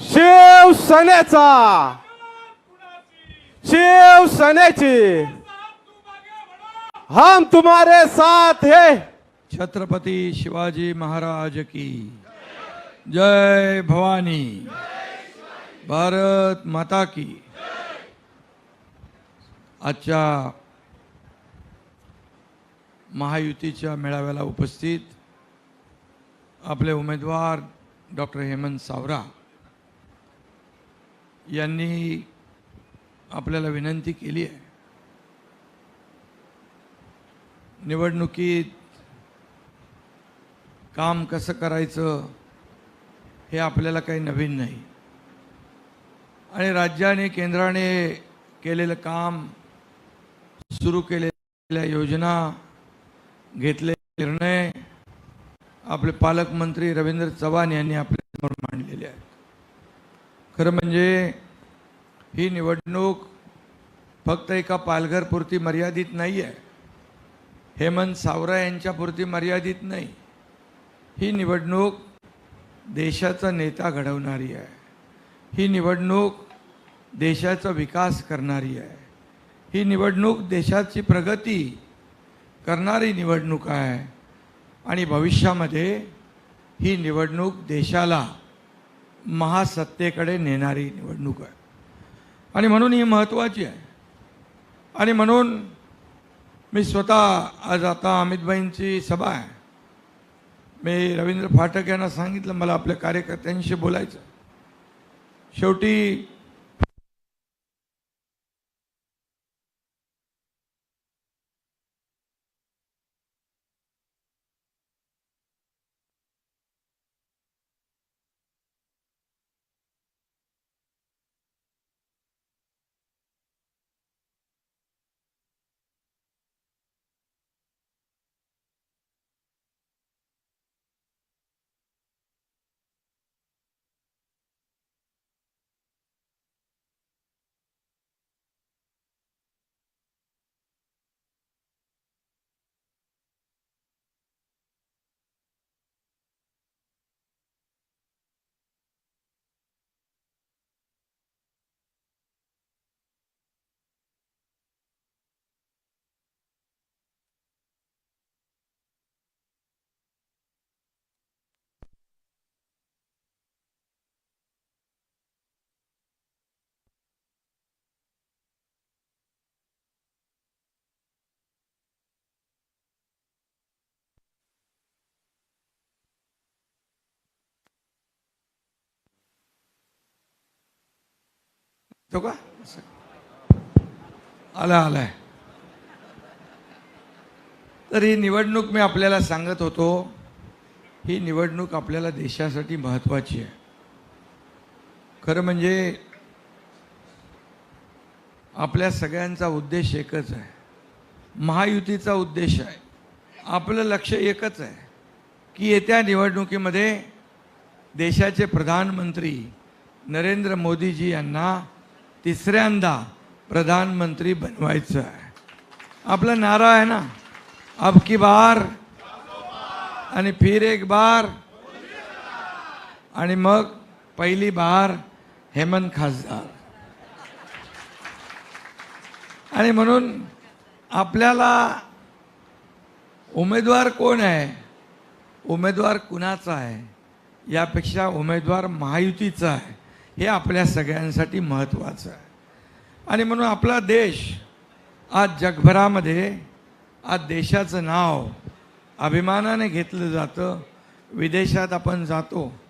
शिवसेनेचा शिवसेनेची हम तुम्हारे साथ है. छत्रपती शिवाजी महाराज की. जय भवानी. भारत माता की. आजच्या महायुतीच्या मेळाव्याला उपस्थित आपले उमेदवार डॉक्टर हेमंत सावरा. यांनी आपल्याला विनंती केली आहे. निवडणुकीत काम कसं करायचं हे आपल्याला काही नवीन नाही. आणि राज्याने केंद्राने केलेलं काम सुरू केलेल्या योजना घेतले निर्णय आपले पालकमंत्री रवींद्र चव्हाण यांनी आपल्यासमोर मांडलेले आहेत. खरं म्हणजे ही निवडणूक फक्त एका पालघरपुरती मर्यादित नाही आहे हेमंत सावरा यांच्यापुरती मर्यादित नाही. ही निवडणूक देशाचा नेता घडवणारी आहे. ही निवडणूक देशाचा विकास करणारी आहे. ही निवडणूक देशाची प्रगती करणारी निवडणूक आहे. आणि भविष्यामध्ये ही निवडणूक देशाला महासत्तेकडे नेणारी निवडणूक आहे. आणि म्हणून ही महत्त्वाची आहे. आणि म्हणून मी स्वतः आज आता अमितभाईंची सभा आहे. मी रवींद्र फाटक यांना सांगितलं मला आपल्या कार्यकर्त्यांशी बोलायचं. शेवटी तो का आला. आलाय तर ही निवडणूक मी आपल्याला सांगत होतो ही निवडणूक आपल्याला देशासाठी महत्त्वाची आहे. खरं म्हणजे आपल्या सगळ्यांचा उद्देश एकच आहे. महायुतीचा उद्देश आहे. आपलं लक्ष एकच आहे की येत्या निवडणुकीमध्ये देशाचे प्रधानमंत्री नरेंद्र मोदीजी यांना तिसऱ्यांदा प्रधानमंत्री बनवायचं आहे. आपला नारा आहे ना? अब की बार? आणि फिर एक बार? आणि मग पहिली बार हेमंत खासदार. आणि म्हणून आपल्याला उमेदवार कोण आहे? उमेदवार कुणाचा आहे? यापेक्षा उमेदवार महायुतीचा आहे. हे आपल्या सगळ्यांसाठी महत्त्वाचं आहे. आणि म्हणून आपला देश आज जगभरामध्ये आज देशाचं नाव अभिमानाने घेतलं जातं. विदेशात आपण जातो.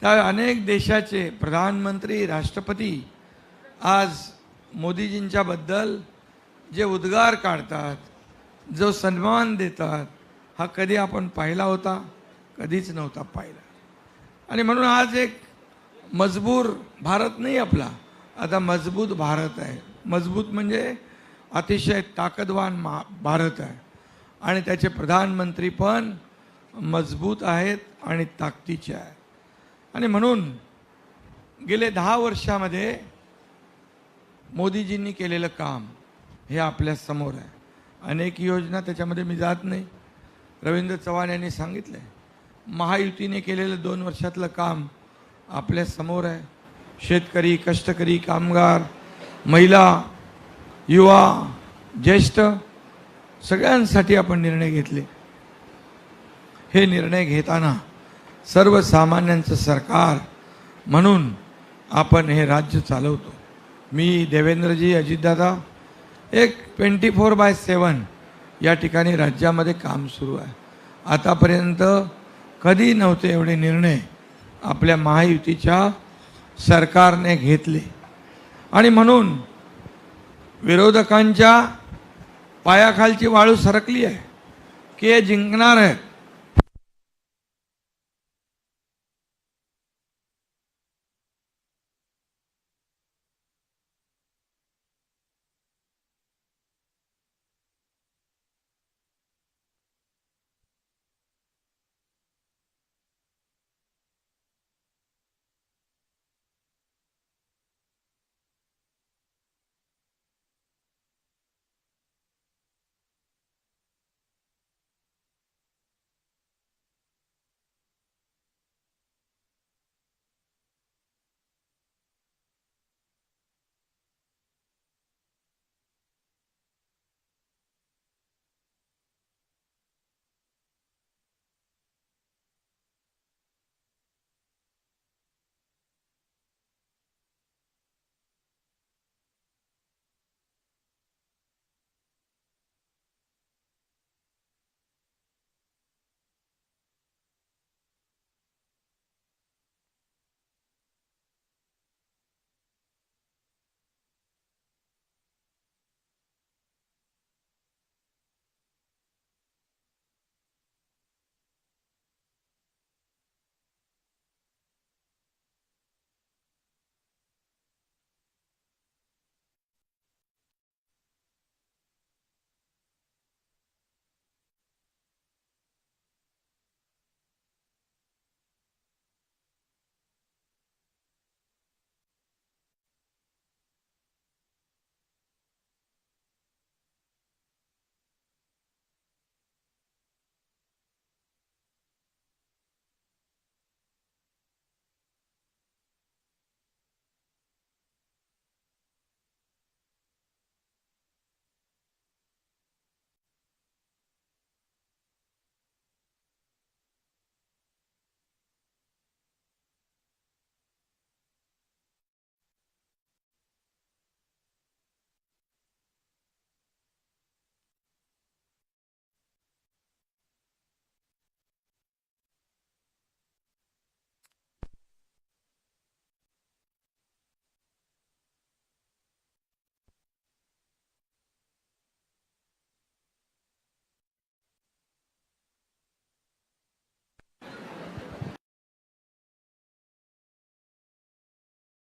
त्या अनेक देशाचे प्रधानमंत्री राष्ट्रपती आज मोदीजींच्याबद्दल जे उद्गार काढतात जो सन्मान देतात हा कधी आपण पाहिला होता? कधीच नव्हता पाहिला. आणि म्हणून आज एक मजबूर भारत नाही आपला. आता मजबूत भारत आहे. मजबूत म्हणजे अतिशय ताकदवान मा भारत आहे. आणि त्याचे प्रधानमंत्री पण मजबूत आहेत आणि ताकदीचे आहेत. आणि म्हणून गेले दहा वर्षामध्ये मोदीजींनी केलेलं काम हे आपल्यासमोर आहे. अनेक योजना त्याच्यामध्ये मी जात नाही. रवींद्र चव्हाण यांनी सांगितलं आहे महायुतीने केलेलं दोन वर्षातलं काम आपल्यासमोर आहे. शेतकरी कष्टकरी कामगार महिला युवा ज्येष्ठ सगळ्यांसाठी आपण निर्णय घेतले. हे निर्णय घेताना सर्वसामान्यांचं सरकार म्हणून आपण हे राज्य चालवतो. मी देवेंद्रजी अजितदादा एक ट्वेंटी फोर बाय सेवन या ठिकाणी राज्यामध्ये काम सुरू आहे. आतापर्यंत कधी नव्हते एवढे निर्णय. आपल्या महायुतीच्या सरकारने घेतले. आणि म्हणून विरोधकांच्या पायाखालची वाळू सरकली आहे. की हे जिंकणार आहे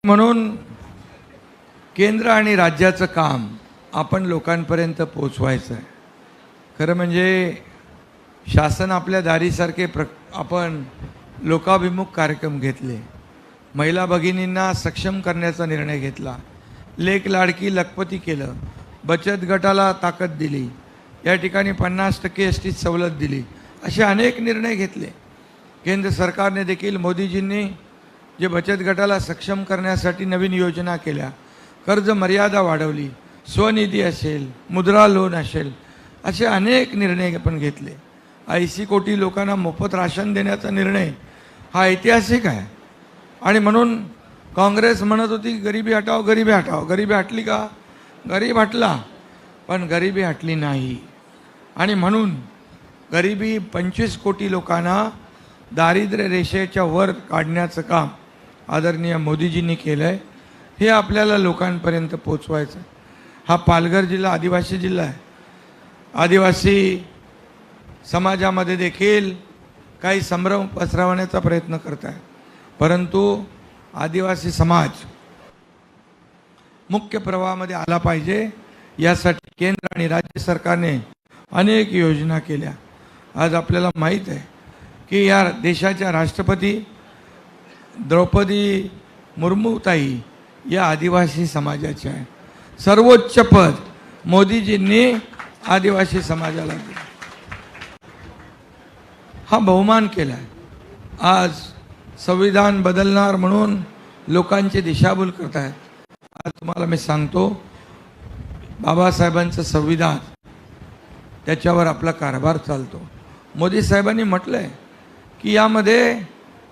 म्हणून केंद्र आणि राज्याचं काम आपण लोकांपर्यंत पोचवायचं आहे. खरं म्हणजे शासन आपल्या दारीसारखे प्र आपण लोकाभिमुख कार्यक्रम घेतले. महिला भगिनींना सक्षम करण्याचा निर्णय घेतला. लेख लाडकी लखपती केलं. बचत गटाला ताकद दिली. या ठिकाणी पन्नास टक्के एस टीत सवलत दिली. असे अनेक निर्णय घेतले. केंद्र सरकारने देखील मोदीजींनी जे बचत गटाला सक्षम करण्यासाठी नवीन योजना केल्या. कर्ज मर्यादा वाढवली. स्वनिधी असेल मुद्रा लोन असेल असे अनेक निर्णय आपण घेतले. ऐंशी कोटी लोकांना मोफत राशन देण्याचा निर्णय हा ऐतिहासिक आहे. आणि म्हणून काँग्रेस म्हणत होती गरिबी हटाव गरिबी हटाव गरिबी हटली का? गरीब हटला. पण गरिबी हटली नाही. आणि म्हणून गरिबी पंचवीस कोटी लोकांना दारिद्र्य रेषेच्या वर काढण्याचं काम आदरणीय मोदीजींनी केलं आहे हे आपल्याला लोकांपर्यंत पोचवायचं हा पालघर जिल्हा आदिवासी जिल्हा आहे. आदिवासी समाजामध्ये देखील काही संभ्रम पसरवण्याचा प्रयत्न करत आहे परंतु आदिवासी समाज मुख्य प्रवाहामध्ये आला पाहिजे यासाठी केंद्र आणि राज्य सरकारने अनेक योजना केल्या. आज आपल्याला माहीत आहे की या देशाच्या राष्ट्रपती द्रौपदी मुर्मूताई या आदिवासी समाजाच्या आहे. सर्वोच्च पद मोदीजींनी आदिवासी समाजाला दिलं. हा बहुमान केला आहे आज संविधान बदलणार म्हणून लोकांची दिशाभूल करत आहेत आज तुम्हाला मी सांगतो बाबासाहेबांचं संविधान त्याच्यावर आपला कारभार चालतो. मोदी साहेबांनी म्हटलं आहे की यामध्ये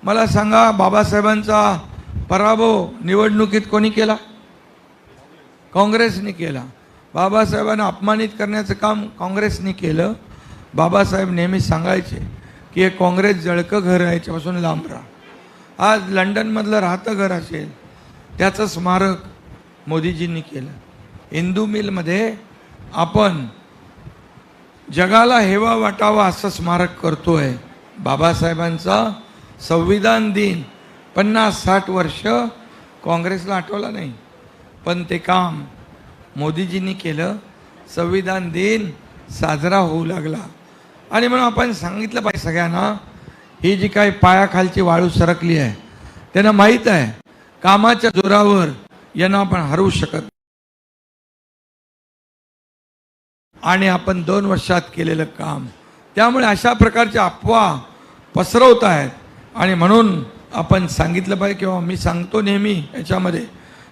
मला सांगा बाबासाहेबांचा पराभव निवडणुकीत कोणी केला? काँग्रेसने केला. बाबासाहेबांना अपमानित करण्याचं काम काँग्रेसने केलं. बाबासाहेब नेहमी सांगायचे की हे काँग्रेस जळकं घर आहे याच्यापासून लांब राहा. आज लंडनमधलं राहतं घर असेल त्याचं स्मारक मोदीजींनी केलं. हिंदू मिलमध्ये आपण जगाला हेवा वाटावा असं स्मारक करतो आहे बाबासाहेबांचा. संविधान दिन. पन्नास साठ वर्ष काँग्रेसला आठवलं नाही. पण ते काम मोदीजींनी केलं. संविधान दिन साजरा होऊ लागला. आणि म्हणून आपण सांगितलं पाहिजे सगळ्यांना ही जी काही पायाखालची वाळू सरकली आहे त्यांना माहीत आहे कामाच्या जोरावर यांना आपण हरवू शकत आणि आपण दोन वर्षात केलेलं काम त्यामुळे अशा प्रकारच्या अफवा पसरवत आहेत. आणि म्हणून आपण सांगितलं पाहिजे किंवा मी सांगतो नेहमी याच्यामध्ये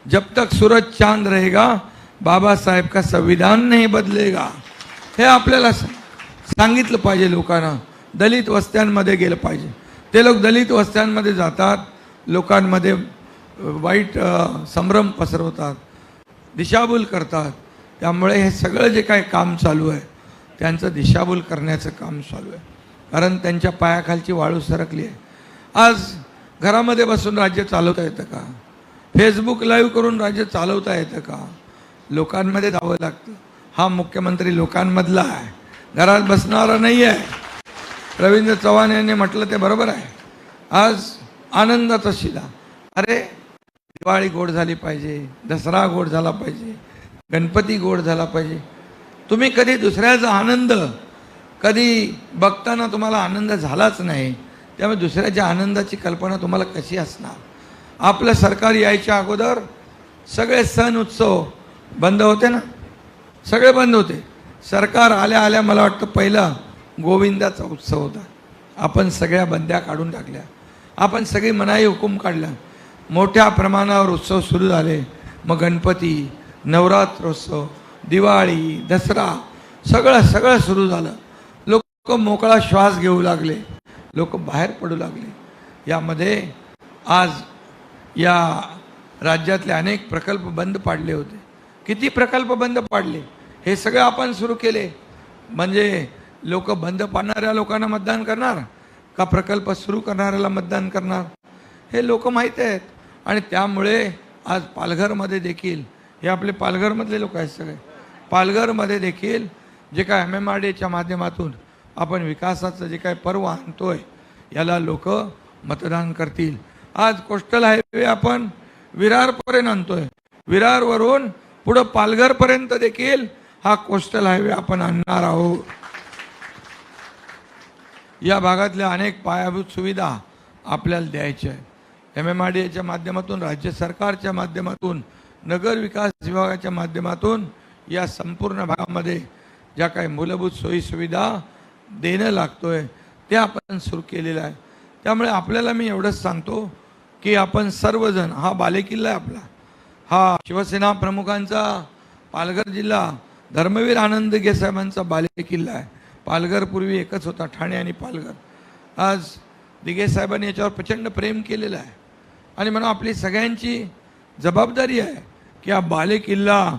जब तक सूरज चांद रहेगा बाबासाहेब का संविधान नाही बदलेगा. हे आपल्याला सांगितलं पाहिजे लोकांना. दलित वस्त्यांमध्ये गेलं पाहिजे. ते लोक दलित वस्त्यांमध्ये जातात लोकांमध्ये वाईट संभ्रम पसरवतात दिशाभूल करतात. त्यामुळे हे सगळं जे काही काम चालू आहे त्यांचं दिशाभूल करण्याचं काम चालू आहे. कारण त्यांच्या पायाखालची वाळू सरकली आहे. आज घरामध्ये बसून राज्य चालवता येतं का? फेसबुक लाईव्ह करून राज्य चालवता येतं का? लोकांमध्ये जावं लागतं. हा मुख्यमंत्री लोकांमधला आहे. घरात बसणारा नाही आहे. रवींद्र चव्हाण यांनी म्हटलं ते बरोबर आहे. आज आनंदाचा शिला अरे दिवाळी गोड झाली पाहिजे दसरा गोड झाला पाहिजे गणपती गोड झाला पाहिजे. तुम्ही कधी दुसऱ्याचा आनंद कधी बघताना तुम्हाला आनंद झालाच नाही. त्यामुळे दुसऱ्याच्या आनंदाची कल्पना तुम्हाला कशी असणार? आपलं सरकार यायच्या अगोदर सगळे सण उत्सव बंद होते ना? सगळे बंद होते. सरकार आल्या आल्या मला वाटतं पहिला गोविंदाचा उत्सव होता. आपण सगळ्या बंद्या काढून टाकल्या. आपण सगळी मनाई हुकूम काढल्या. मोठ्या प्रमाणावर उत्सव सुरू झाले. मग गणपती नवरात्रोत्सव दिवाळी दसरा सगळं सगळं सुरू झालं. लोक मोकळा श्वास घेऊ लागले. लोक बाहेर पडू लागले. यामध्ये आज या राज्यातले अनेक प्रकल्प बंद पाडले होते. किती प्रकल्प बंद पाडले? हे सगळं आपण सुरू केले. म्हणजे लोक बंद पाडणाऱ्या लोकांना मतदान करणार? का प्रकल्प सुरू करणाऱ्याला मतदान करणार? हे लोक माहीत आहेत. आणि त्यामुळे आज पालघरमध्ये देखील हे आपले पालघरमधले लोक आहेत सगळे. पालघरमध्ये देखील जे काय एम एम आर डीच्या माध्यमातून आपण विकासाचं जे काय पर्व आणतोय याला लोक मतदान करतील. आज कोस्टल हायवे आपण विरारपर्यंत आणतोय. विरारवरून पुढं पालघरपर्यंत देखील हा कोस्टल हायवे आपण आणणार आहोत. या भागातल्या अनेक पायाभूत सुविधा आपल्याला द्यायच्या आहेत. एम एम आर डी एच्या माध्यमातून राज्य सरकारच्या माध्यमातून नगर विकास विभागाच्या माध्यमातून या संपूर्ण भागामध्ये ज्या काही मूलभूत सोयी देणं देणं लागतोय ते आपण सुरू केलेलं आहे. त्यामुळे आपल्याला मी एवढंच सांगतो की आपण सर्वजण हा बालेकिल्ला आहे आपला हा शिवसेना प्रमुखांचा पालघर जिल्हा धर्मवीर आनंद साहेबांचा बालेकिल्ला आहे. पालघर पूर्वी एकच होता ठाणे आणि पालघर. आज दिघे साहेबांनी याच्यावर प्रचंड प्रेम केलेलं आहे. आणि म्हणून आपली सगळ्यांची जबाबदारी आहे की हा बालेकिल्ला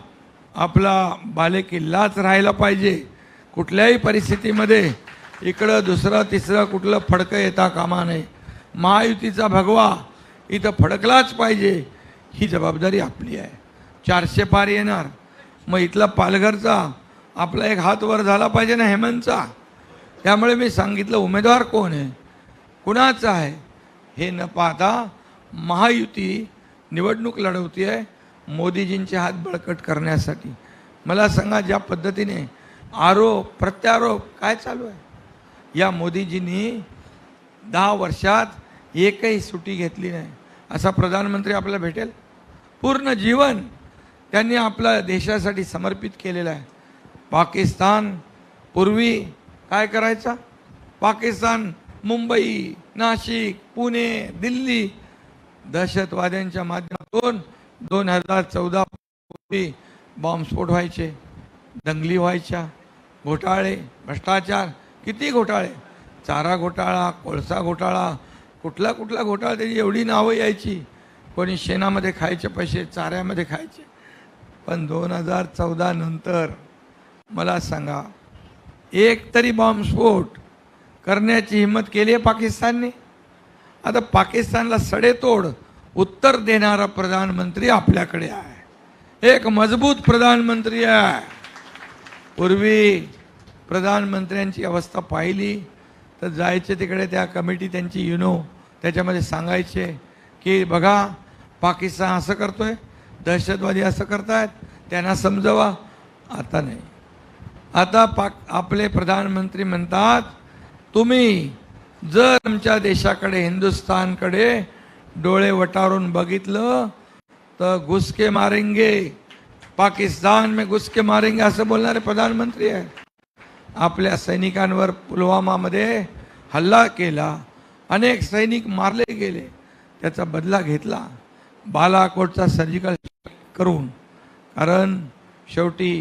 आपला बालेकिल्लाच राहायला पाहिजे. कुठल्याही परिस्थितीमध्ये इकडं दुसरं तिसरं कुठलं फडकं येता कामा नये. महायुतीचा भगवा इथं फडकलाच पाहिजे ही जबाबदारी आपली आहे. चारशे पार येणार. मग इथला पालघरचा आपला एक हात वर झाला पाहिजे ना हेमंतचा. त्यामुळे मी सांगितलं उमेदवार कोण आहे? कुणाचं आहे? हे न पाहता महायुती निवडणूक लढवती आहे मोदीजींचे हात बळकट करण्यासाठी. मला सांगा ज्या पद्धतीने आरोप प्रत्यारोप काय चालू आहे? या मोदीजींनी दहा वर्षात एकही सुट्टी घेतली नाही. असा प्रधानमंत्री आपल्याला भेटेल? पूर्ण जीवन त्यांनी आपल्या देशासाठी समर्पित केलेलं आहे. पाकिस्तान पूर्वी काय करायचा? पाकिस्तान मुंबई नाशिक पुणे दिल्ली दहशतवाद्यांच्या माध्यमातून दोन हजार चौदा पूर्वी बॉम्बस्फोट व्हायचे दंगली व्हायच्या घोटाळे भ्रष्टाचार किती घोटाळे? चारा घोटाळा कोळसा घोटाळा कुठला कुठला घोटाळा त्याची एवढी नावं यायची? कोणी शेणामध्ये खायचे पैसे चाऱ्यामध्ये खायचे? पण दोन हजार चौदा नंतर मला सांगा एक तरी बॉम्बस्फोट करण्याची हिंमत केली आहे पाकिस्तानने? आता पाकिस्तानला सडेतोड उत्तर देणारा प्रधानमंत्री आपल्याकडे आहे. एक मजबूत प्रधानमंत्री आहे. पूर्वी प्रधानमंत्र्यांची अवस्था पाहिली तर जायचे तिकडे त्या कमिटी त्यांची युनो त्याच्यामध्ये सांगायचे की बघा पाकिस्तान असं करतो आहे दहशतवादी असं करतायत त्यांना समजवा. आता नाही. आता पाक आपले प्रधानमंत्री म्हणतात तुम्ही जर आमच्या देशाकडे हिंदुस्थानकडे डोळे वटारून बघितलं तर घुसके मारेंगे. पाकिस्तान में घुसके मारेंगे असं बोलणारे प्रधानमंत्री आहे आपल्या सैनिकांवर पुलवामामध्ये हल्ला केला अनेक सैनिक मारले गेले त्याचा बदला घेतला बालाकोटचा सर्जिकल करून. कारण शेवटी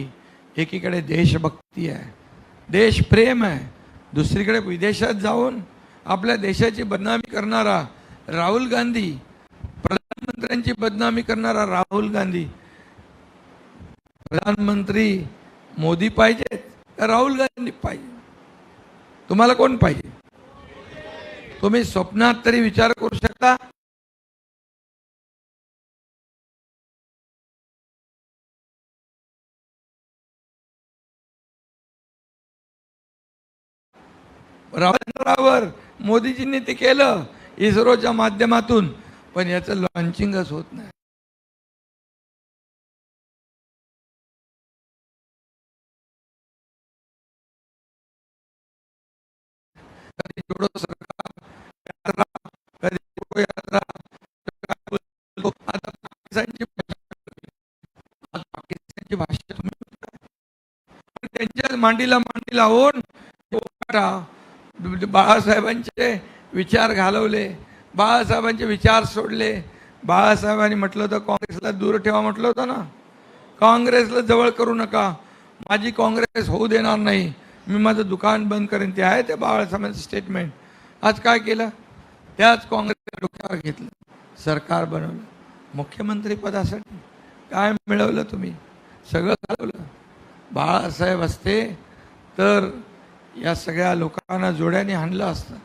एकीकडे देशभक्ती आहे देशप्रेम आहे दुसरीकडे विदेशात जाऊन आपल्या देशाची बदनामी करणारा राहुल गांधी प्रधानमंत्र्यांची बदनामी करणारा राहुल गांधी प्रधानमंत्री मोदी पाहिजेत का राहुल गांधी पाहिजे? तुम्हाला कोण पाहिजे? तुम्ही स्वप्नात तरी विचार करू शकता. रावर मोदीजींनी ते केलं इस्रोच्या माध्यमातून. पण याचं लॉन्चिंगच होत नाही. कधी जोडो सरकार यात्रा कधी जोडो यात्रा आता पाकिस्तानची आज पाकिस्तानची भाषा तुम्ही बोलताय. त्यांच्या मांडीला मांडी लावून बाळासाहेबांचे विचार घालवले बाळासाहेबांचे विचार सोडले. बाळासाहेबांनी म्हटलं होतं काँग्रेसला दूर ठेवा म्हटलं होतं ना. काँग्रेसला जवळ करू नका. माझी काँग्रेस होऊ देणार नाही. मी माझं दुकान बंद करेन ते आहे ते बाळासाहेबांचं स्टेटमेंट आज काय केलं? त्याच काँग्रेस डोक्यावर घेतलं. सरकार बनवलं. मुख्यमंत्री पदासाठी काय मिळवलं तुम्ही? सगळं घालवलं. बाळासाहेब असते तर या सगळ्या लोकांना जोड्याने हाणलं असतं.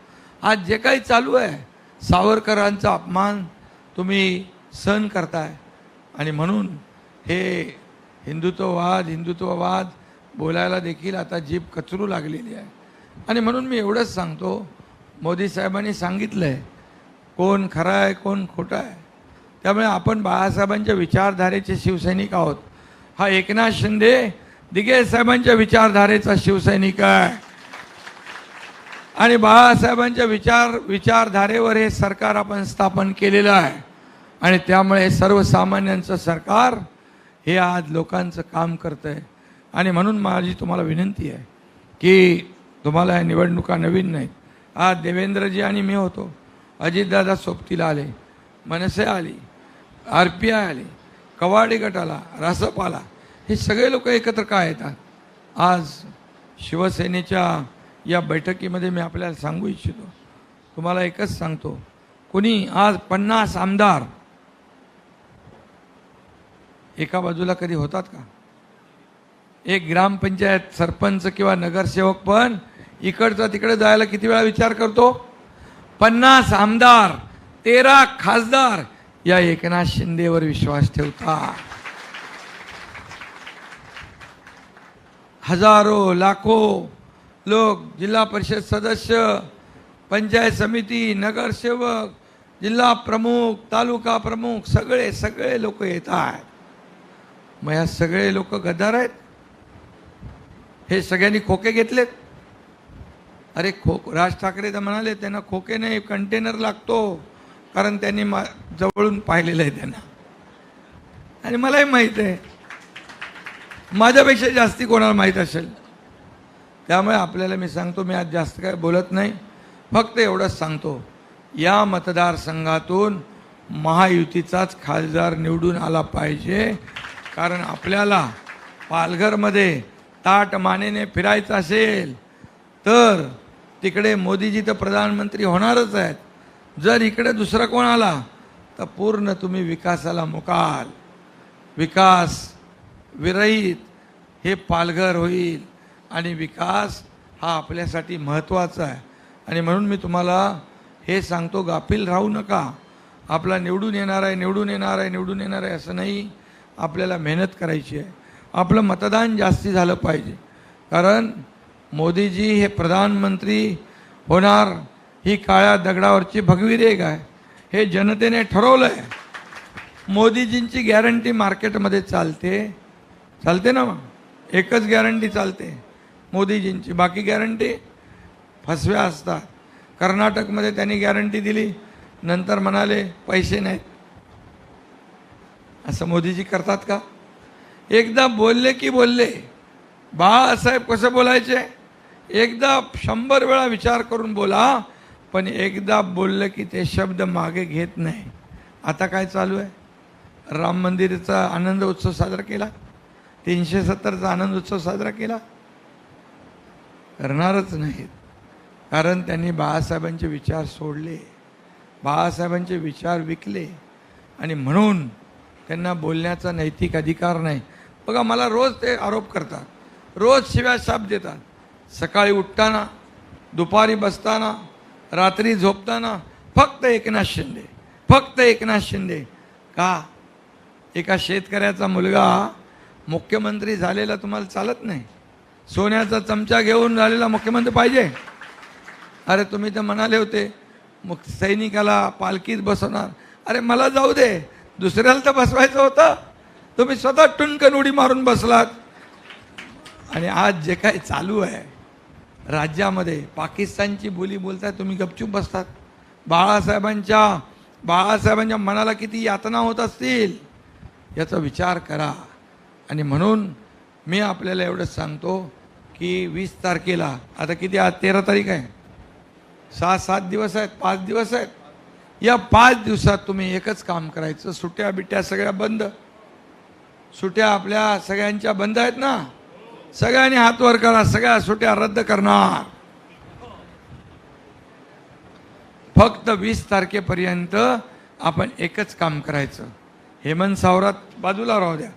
आज जे काही चालू आहे सावरकरांचा अपमान तुम्ही सहन करताय. आणि म्हणून हे हिंदुत्ववाद हिंदुत्ववाद बोलायला देखील आता जीभ कचरू लागलेली आहे. आणि म्हणून मी एवढंच सांगतो मोदी साहेबांनी सांगितलं आहे कोण खरं आहे कोण खोटं आहे. त्यामुळे आपण बाळासाहेबांच्या विचारधारेचे शिवसैनिक आहोत. हा एकनाथ शिंदे दिगे साहेबांच्या विचारधारेचा शिवसैनिक आहे. आणि बाळासाहेबांच्या विचार विचारधारेवर हे सरकार आपण स्थापन केलेलं आहे. आणि त्यामुळे सर्वसामान्यांचं सरकार हे आज लोकांचं काम करतं आहे आणि म्हणून माझी तुम्हाला विनंती आहे की तुम्हाला या निवडणुका नवीन नाहीत. आज देवेंद्रजी आणि मी होतो. अजितदादा सोबतीला आले. मनसे आली. आर पी आय आली. कवाडी गट आला रासप आला हे सगळे लोक एकत्र का येतात? आज शिवसेनेच्या या बैठकीमध्ये मी आपल्याला सांगू इच्छितो. तुम्हाला एकच सांगतो. कोणी आज पन्नास आमदार एका बाजूला कधी होतात का? एक ग्रामपंचायत सरपंच किंवा नगरसेवक पण इकडचा तिकडे जायला किती वेळा विचार करतो? पन्नास आमदार तेरा खासदार या एकनाथ शिंदेवर विश्वास ठेवता. हजारो लाखो लोक जिल्हा परिषद सदस्य पंचायत समिती नगरसेवक जिल्हा प्रमुख तालुका प्रमुख सगळे सगळे लोक येत आहेत मग ह्या सगळे लोक गद्दार आहेत? हे सगळ्यांनी खोके घेतलेत. अरे खो राज ठाकरे तर म्हणाले त्यांना खोके नाही कंटेनर लागतो. कारण त्यांनी मा जवळून पाहिलेलं आहे त्यांना. आणि मलाही माहीत आहे. माझ्यापेक्षा जास्ती कोणाला माहीत असेल. त्यामुळे आपल्याला मी सांगतो मी आज जास्त काय बोलत नाही. फक्त एवढंच सांगतो या मतदारसंघातून महायुतीचाच खासदार निवडून आला पाहिजे. कारण आपल्याला पालघरमध्ये ताट मानेने फिरायचं असेल तर तिकडे मोदीजी तर प्रधानमंत्री होणारच आहेत. जर इकडे दुसरा कोण आला तर पूर्ण तुम्ही विकासाला मुकाल. विकास विरहित हे पालघर होईल. आणि विकास हा आपल्यासाठी महत्त्वाचा आहे. आणि म्हणून मी तुम्हाला हे सांगतो गाफील राहू नका. आपला निवडून येणार आहे निवडून येणार आहे निवडून येणार आहे असं नाही. आपल्याला मेहनत करायची आहे. आपलं मतदान जास्ती झालं पाहिजे. कारण मोदीजी हे प्रधानमंत्री होणार ही काळ्या दगडावरची भगवी रेग आहे. हे जनतेने ठरवलं आहे मोदीजींची गॅरंटी मार्केटमध्ये चालते. चालते ना मग? एकच गॅरंटी चालते मोदीजींची. बाकी गॅरंटी फसव्या असतात. कर्नाटकमध्ये त्यांनी गॅरंटी दिली नंतर म्हणाले पैसे नाहीत. असं मोदीजी करतात का? एकदा बोलले की बोलले. बाळासाहेब कसं बोलायचे? एकदा शंभर वेळा विचार करून बोला पण एकदा बोललं की ते शब्द मागे घेत नाही. आता काय चालू आहे? राम मंदिरचा आनंद उत्सव साजरा केला? तीनशे सत्तरचा आनंद उत्सव साजरा केला? करणारच नाहीत. कारण त्यांनी बाळासाहेबांचे विचार सोडले. बाळासाहेबांचे विचार विकले. आणि म्हणून त्यांना बोलण्याचा नैतिक अधिकार नाही. बघा मला रोज ते आरोप करतात. रोज शिव्या शाप देतात. सकाळी उठताना दुपारी बसताना रात्री झोपताना फक्त एकनाथ शिंदे फक्त एकनाथ शिंदे. का? एका शेतकऱ्याचा मुलगा मुख्यमंत्री झालेला तुम्हाला चालत नाही. सोन्याचा चमचा घेऊन झालेला मुख्यमंत्री पाहिजे. अरे तुम्ही तर म्हणाले होते मग सैनिकाला पालखीत बसवणार. अरे मला जाऊ दे. दुसऱ्याला तर बसवायचं होतं. तुम्ही स्वतः टुनकन उडी मारून बसलात. आणि आज जे काय चालू आहे राज्यामध्ये पाकिस्तानची बोली बोलताय तुम्ही गपचूप बसतात. बाळासाहेबांच्या बाळासाहेबांच्या मनाला किती यातना होत असतील याचा विचार करा. आणि म्हणून मी आपल्याला एवढंच सांगतो की वीस तारखेला आता किती आज तेरा तारीख आहे. सहा सात दिवस आहेत पाच दिवस आहेत. या पाच दिवसात तुम्ही एकच काम करायचं सुट्या बिट्या सगळ्या बंद. सुट्या आपल्या सगळ्यांच्या बंद आहेत ना? सगळ्यांनी हात वर करा सगळ्या सुट्या रद्द करणार. फक्त वीस तारखेपर्यंत आपण एकच काम करायचं. हेमंत सावरात बाजूला राहू द्या.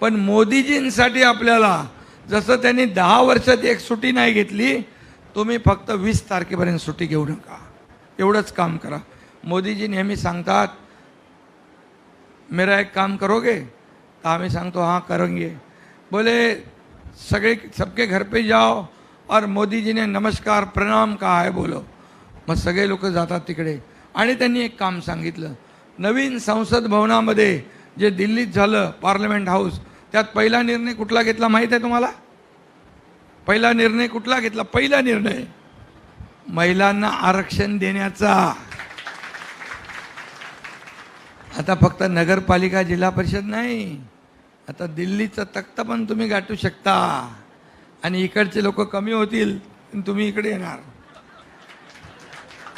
पण मोदीजींसाठी आपल्याला जसं त्यांनी दहा वर्षात एक सुट्टी नाही घेतली तुम्ही फक्त वीस तारखेपर्यंत सुट्टी घेऊ नका. एवढंच काम करा. मोदीजी नेहमी सांगतात मेरा एक काम करोगे? तो आम्ही सांगतो हाँ करेंगे। बोले सगळे सबके घर पे जाओ और मोदी जी ने नमस्कार प्रणाम का आहे बोलो। मग सगळे लोक जातात तिकडे। आणि त्यांनी एक काम सांगितलं। नवीन संसद भवनामध्ये जे दिल्लीत झालं पार्लमेंट हाऊस त्यात पहिला निर्णय कुठला घेतला माहीत आहे तुम्हाला? पहिला निर्णय कुठला घेतला? पहिला निर्णय महिलांना आरक्षण देण्याचा। आता फक्त नगरपालिका जिल्हा परिषद नाही आता दिल्लीचं तख्त पण तुम्ही गाठू शकता. आणि इकडचे लोक कमी होतील तुम्ही इकडे येणार.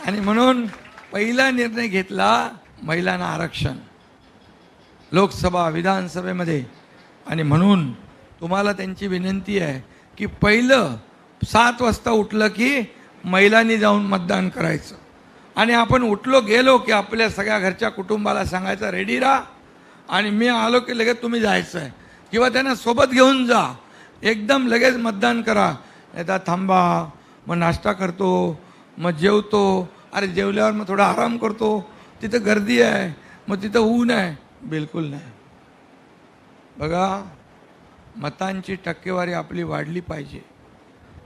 आणि म्हणून पहिला निर्णय घेतला महिलांना आरक्षण. लोकसभा विधानसभेमध्ये. आणि म्हणून तुम्हाला त्यांची विनंती आहे की पहिलं सात वाजता उठलं की महिलांनी जाऊन मतदान करायचं. आणि आपण उठलो गेलो की आपल्या सगळ्या घरच्या कुटुंबाला सांगायचं रेडी राहा. आणि मी आलो की लगेच तुम्ही जायचं आहे किंवा त्यांना सोबत घेऊन जा. एकदम लगेच मतदान करा. येता थांबा. मग नाश्ता करतो. मग जेवतो. अरे जेवल्यावर मग थोडा आराम करतो. तिथं गर्दी आहे. मग तिथं ऊन आहे. बिलकुल नाही. बघा मतांची टक्केवारी आपली वाढली पाहिजे.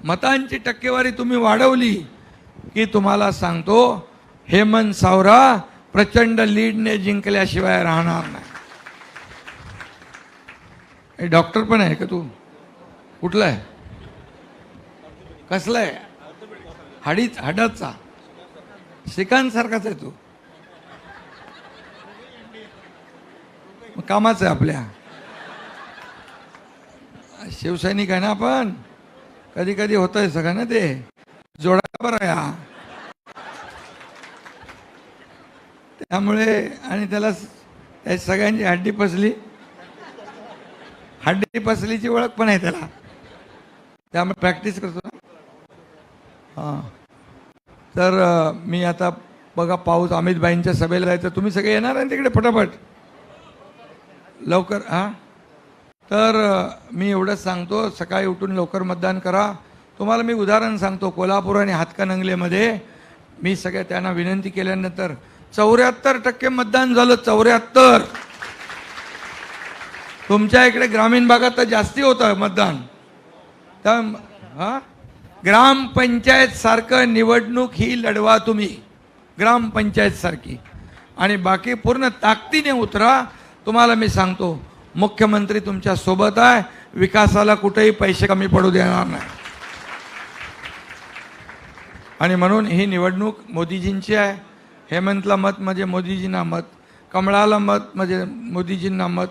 मतांची टक्केवारी तुम्ही वाढवली की तुम्हाला सांगतो हेमंत सावरा प्रचंड लीडने जिंकल्याशिवाय राहणार नाही. डॉक्टर पण आहे का तू? कुठला आहे? कसला आहे? हाडीच हाडाचा? श्रीकांत सारखाच आहे तू. कामाचं आहे आपल्या. शिवसैनिक आहे ना आपण? कधी कधी होतंय सगळं ना ते. जोडा बरं या. त्यामुळे आणि त्याला त्या सगळ्यांची हड्डी पसली. हड्डी पसलीची ओळख पण आहे त्याला. त्यामुळे प्रॅक्टिस करतो हां. तर मी आता बघा पाऊस अमितबाईंच्या सभेला जायचं. तुम्ही सगळे येणार आहे तिकडे फटाफट? लवकर हां? तर मी एवढंच सांगतो. सकाळी उठून लवकर मतदान करा. तुम्हाला मी उदाहरण सांगतो. कोल्हापूर आणि हातकणंगलेमध्ये मी सगळ्या त्यांना विनंती केल्यानंतर चौऱ्याहत्तर टक्के मतदान झालं चौऱ्याहत्तर. तुमच्या इकडे ग्रामीण भागात तर जास्ती होतं मतदान. त्या हां? ग्रामपंचायत सारखं निवडणूक ही लढवा तुम्ही. ग्रामपंचायत सारखी. आणि बाकी पूर्ण ताकदीने उतरा. तुम्हाला मी सांगतो मुख्यमंत्री तुमच्यासोबत आहे. विकासाला कुठेही पैसे कमी पडू देणार नाही. आणि म्हणून ही निवडणूक मोदीजींची आहे. हेमंतला मत म्हणजे मोदीजींना मत कमळाला मत म्हणजे मोदीजींना मत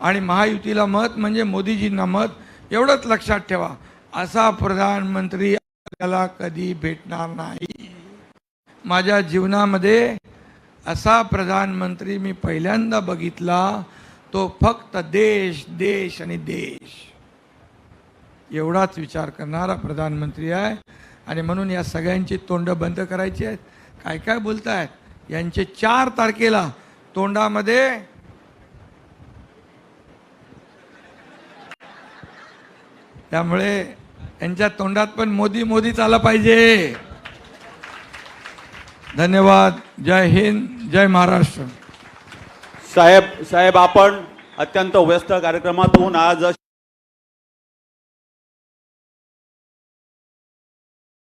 आणि महायुतीला मत म्हणजे मोदीजींना मत एवढंच लक्षात ठेवा. असा प्रधानमंत्री आपल्याला कधी भेटणार नाही. माझ्या जीवनामध्ये असा प्रधानमंत्री मी पहिल्यांदा बघितला तो फक्त देश देश आणि देश. एवढाच विचार करणारा प्रधानमंत्री आहे. आणि म्हणून या सगळ्यांची तोंड बंद करायची आहेत. काय काय बोलतायत? यांचे चार तारखेला तोंडामध्ये त्यामुळे यांच्या तोंडात पण मोदी मोदीच आला पाहिजे. धन्यवाद. जय हिंद जय महाराष्ट्र. साहेब साहेब आपण अत्यंत व्यस्त कार्यक्रमातून आज